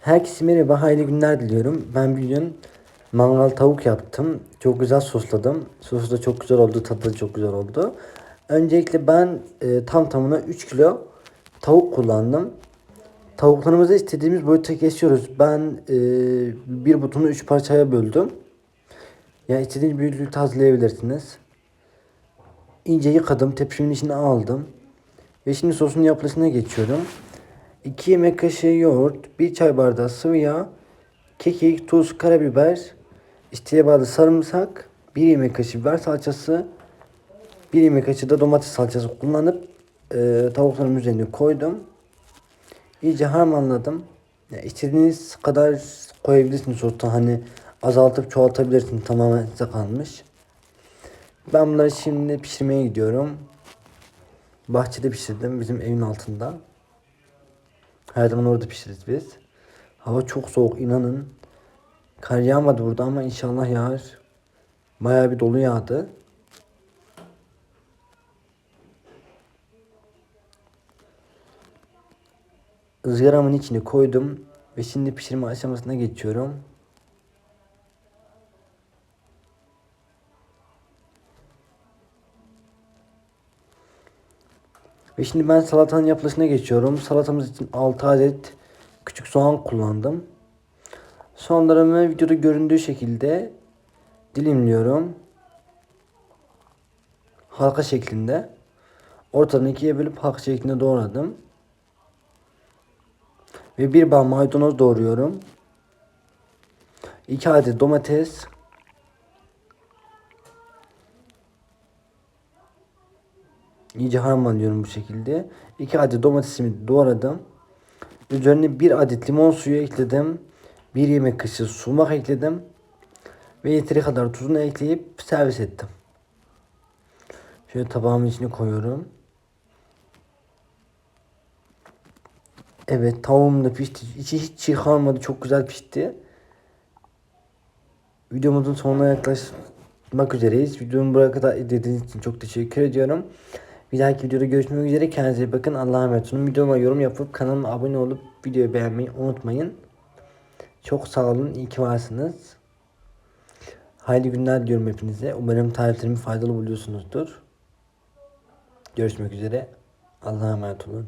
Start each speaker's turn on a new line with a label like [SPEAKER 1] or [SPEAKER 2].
[SPEAKER 1] Herkese merhaba, hayırlı günler diliyorum. Ben bugün mangal tavuk yaptım. Çok güzel sosladım. Sosu da çok güzel oldu, tadı da çok güzel oldu. Öncelikle ben e, tam tamına 3 kilo tavuk kullandım. Tavuklarımızı istediğimiz boyutta kesiyoruz. Ben e, bir butunu 3 parçaya böldüm. Yani istediğiniz büyüklükte hazırlayabilirsiniz. İnce yıkadım, tepsimin içine aldım. Ve şimdi sosun yapılışına geçiyorum. 2 yemek kaşığı yoğurt, 1 çay bardağı sıvı yağ, kekik, tuz, karabiber, isteğe bağlı sarımsak, 1 yemek kaşığı biber salçası, 1 yemek kaşığı da domates salçası kullanıp e, tavukların üzerine koydum. İyice harmanladım. Ya istediğiniz kadar koyabilirsiniz sosta hani azaltıp çoğaltabilirsiniz tamamen size kalmış. Ben bunları şimdi pişirmeye gidiyorum. Bahçede pişirdim bizim evin altında. Her zaman orada pişiririz biz. Hava çok soğuk inanın. Kar yağmadı burada ama inşallah yağar. Bayağı bir dolu yağdı. ızgaramın içine koydum ve şimdi pişirme aşamasına geçiyorum. Ve şimdi ben salatanın yapılışına geçiyorum. Salatamız için 6 adet küçük soğan kullandım. Soğanlarımı videoda göründüğü şekilde dilimliyorum. Halka şeklinde. Ortadan ikiye bölüp halka şeklinde doğradım. Ve bir bağ maydanoz doğruyorum. 2 adet domates. İyice harmanlıyorum bu şekilde. 2 adet domatesimi doğradım. Üzerine 1 adet limon suyu ekledim. 1 yemek kaşığı sumak ekledim. Ve yeteri kadar tuzunu ekleyip servis ettim. Şöyle tabağımın içine koyuyorum. Evet tavuğum da pişti. İçi hiç çiğ kalmadı. Çok güzel pişti. Videomuzun sonuna yaklaşmak üzereyiz. Videomu buraya kadar izlediğiniz için çok teşekkür ediyorum. Bir dahaki videoda görüşmek üzere. Kendinize iyi bakın. Allah'a emanet olun. Videoma yorum yapıp kanalıma abone olup videoyu beğenmeyi unutmayın. Çok sağ olun. İyi ki varsınız. Hayırlı günler diliyorum hepinize. Umarım tariflerimi faydalı buluyorsunuzdur. Görüşmek üzere. Allah'a emanet olun.